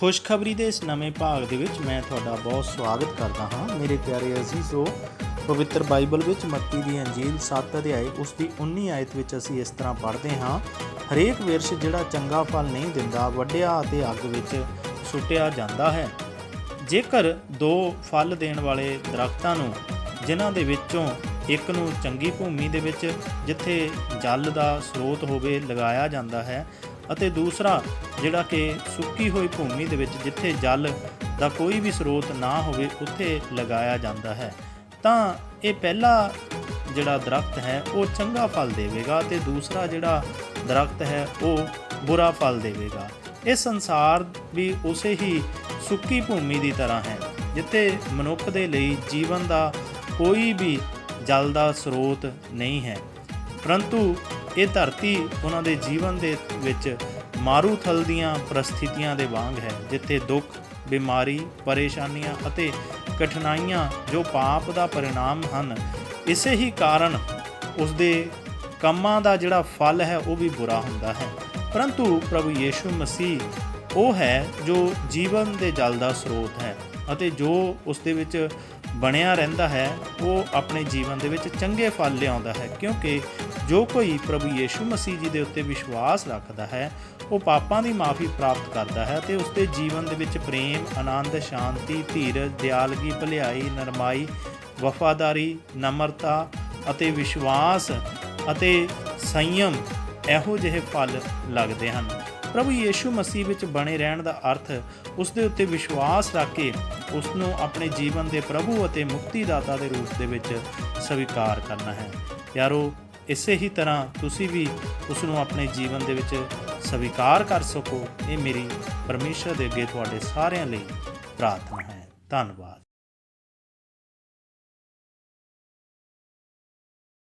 ਖੁਸ਼ਖਬਰੀ ਦੇ ਇਸ ਨਵੇਂ ਭਾਗ ਦੇ ਵਿੱਚ ਮੈਂ ਤੁਹਾਡਾ ਬਹੁਤ ਸਵਾਗਤ ਕਰਦਾ ਹਾਂ ਮੇਰੇ ਪਿਆਰੇ ਅਜ਼ੀਜ਼ੋ ਪਵਿੱਤਰ ਬਾਈਬਲ ਵਿੱਚ ਮੱਤੀ ਦੀ ਅੰਜੀਲ 7 ਅਧਿਆਏ, ਉਸ ਦੀ 19 ਆਇਤ ਵਿੱਚ ਅਸੀਂ ਇਸ ਤਰ੍ਹਾਂ ਪੜ੍ਹਦੇ ਹਾਂ, ਹਰੇਕ ਵਿਰਸ਼ ਜਿਹੜਾ ਚੰਗਾ ਫਲ ਨਹੀਂ ਦਿੰਦਾ, ਵੱਡਿਆ ਅਤੇ ਅੱਗ ਵਿੱਚ ਸੁੱਟਿਆ ਜਾਂਦਾ ਹੈ। ਜੇਕਰ ਦੋ ਫਲ ਦੇਣ ਵਾਲੇ ਦਰਖਤਾਂ ਨੂੰ, ਜਿਨ੍ਹਾਂ ਦੇ ਵਿੱਚੋਂ ਇੱਕ ਨੂੰ ਚੰਗੀ ਭੂਮੀ ਦੇ ਵਿੱਚ, ਜਿੱਥੇ ਜਲ ਦਾ ਸਰੋਤ ਹੋਵੇ, ਲਗਾਇਆ ਜਾਂਦਾ ਹੈ ਅਤੇ ਦੂਸਰਾ ਜਿਹੜਾ ਕਿ ਸੁੱਕੀ ਹੋਈ ਭੂਮੀ ਦੇ ਵਿੱਚ, ਜਿੱਥੇ ਜਲ ਦਾ ਕੋਈ ਵੀ ਸਰੋਤ ਨਾ ਹੋਵੇ, ਉੱਥੇ ਲਗਾਇਆ ਜਾਂਦਾ ਹੈ। ਤਾਂ ਇਹ ਪਹਿਲਾ ਜਿਹੜਾ ਦਰਖਤ ਹੈ, ਉਹ ਚੰਗਾ ਫਲ ਦੇਵੇਗਾ ਤੇ ਦੂਸਰਾ ਜਿਹੜਾ ਦਰਖਤ ਹੈ, ਉਹ ਬੁਰਾ ਫਲ ਦੇਵੇਗਾ। ਇਹ ਸੰਸਾਰ ਵੀ ਉਸੇ ਹੀ ਸੁੱਕੀ ਭੂਮੀ ਦੀ ਤਰ੍ਹਾਂ ਹੈ, ਜਿੱਥੇ ਮਨੁੱਖ ਦੇ ਲਈ ਜੀਵਨ ਦਾ ਕੋਈ ਵੀ ਜਲ ਦਾ ਸਰੋਤ ਨਹੀਂ ਹੈ। ਪਰੰਤੂ ਇਹ ਧਰਤੀ ਉਹਨਾਂ ਦੇ ਜੀਵਨ ਦੇ ਵਿੱਚ ਮਾਰੂਥਲ ਦੀਆਂ ਪ੍ਰਸਥਿਤੀਆਂ ਦੇ ਵਾਂਗ ਹੈ, ਜਿੱਥੇ ਦੁੱਖ, ਬਿਮਾਰੀ, ਪਰੇਸ਼ਾਨੀਆਂ ਅਤੇ ਕਠਿਨਾਈਆਂ ਜੋ ਪਾਪ ਦਾ ਪਰਿਣਾਮ ਹਨ, ਇਸੇ ਹੀ ਕਾਰਨ ਉਸ ਦੇ ਕੰਮਾਂ ਦਾ ਜਿਹੜਾ ਫਲ ਹੈ, ਉਹ ਵੀ ਬੁਰਾ ਹੁੰਦਾ ਹੈ। ਪਰੰਤੂ ਪ੍ਰਭੂ ਯੀਸ਼ੂ ਮਸੀਹ ਉਹ ਹੈ ਜੋ ਜੀਵਨ ਦੇ ਜਲ ਦਾ ਸਰੋਤ ਹੈ ਅਤੇ ਜੋ ਉਸ ਦੇ ਵਿੱਚ ਬਣਿਆ ਰਹਿੰਦਾ ਹੈ, ਉਹ ਆਪਣੇ ਜੀਵਨ ਦੇ ਵਿੱਚ ਚੰਗੇ ਫਲ ਲਿਆਉਂਦਾ ਹੈ, ਕਿਉਂਕਿ ਜੋ ਕੋਈ ਪ੍ਰਭੂ ਯੀਸ਼ੂ ਮਸੀਹ ਜੀ ਦੇ ਉੱਤੇ ਵਿਸ਼ਵਾਸ ਰੱਖਦਾ ਹੈ, ਉਹ ਪਾਪਾਂ ਦੀ ਮਾਫੀ ਪ੍ਰਾਪਤ ਕਰਦਾ ਹੈ ਤੇ ਉਸ ਦੇ ਜੀਵਨ ਦੇ ਵਿੱਚ ਪ੍ਰੇਮ, ਆਨੰਦ, ਸ਼ਾਂਤੀ, ਧੀਰਜ, ਦਿਆਲਗੀ, ਭਲਾਈ, ਨਰਮਾਈ, ਵਫਾਦਾਰੀ, ਨਮਰਤਾ ਅਤੇ ਵਿਸ਼ਵਾਸ ਅਤੇ ਸੰਯਮ ਇਹੋ ਜਿਹੇ ਫਲ ਲੱਗਦੇ ਹਨ। ਪ੍ਰਭੂ ਯੀਸ਼ੂ ਮਸੀਹ ਵਿੱਚ ਬਣੇ ਰਹਿਣ ਦਾ ਅਰਥ ਉਸ ਦੇ ਉੱਤੇ ਵਿਸ਼ਵਾਸ ਰੱਖ ਕੇ ਉਸ ਨੂੰ ਆਪਣੇ ਜੀਵਨ ਦੇ ਪ੍ਰਭੂ ਅਤੇ ਮੁਕਤੀਦਾਤਾ ਦੇ ਰੂਪ ਦੇ ਵਿੱਚ ਸਵੀਕਾਰ ਕਰਨਾ ਹੈ। ਯਾਰੋ ਇਸੇ ਹੀ ਤਰ੍ਹਾਂ ਤੁਸੀਂ ਵੀ ਉਸ ਨੂੰ ਆਪਣੇ ਜੀਵਨ ਦੇ ਵਿੱਚ ਸਵੀਕਾਰ ਕਰ ਸਕੋ। ਇਹ ਮੇਰੀ ਪਰਮੇਸ਼ਰ ਦੇ ਅੱਗੇ ਤੁਹਾਡੇ ਸਾਰਿਆਂ ਲਈ ਪ੍ਰਾਰਥਨਾ ਹੈ। ਧੰਨਵਾਦ।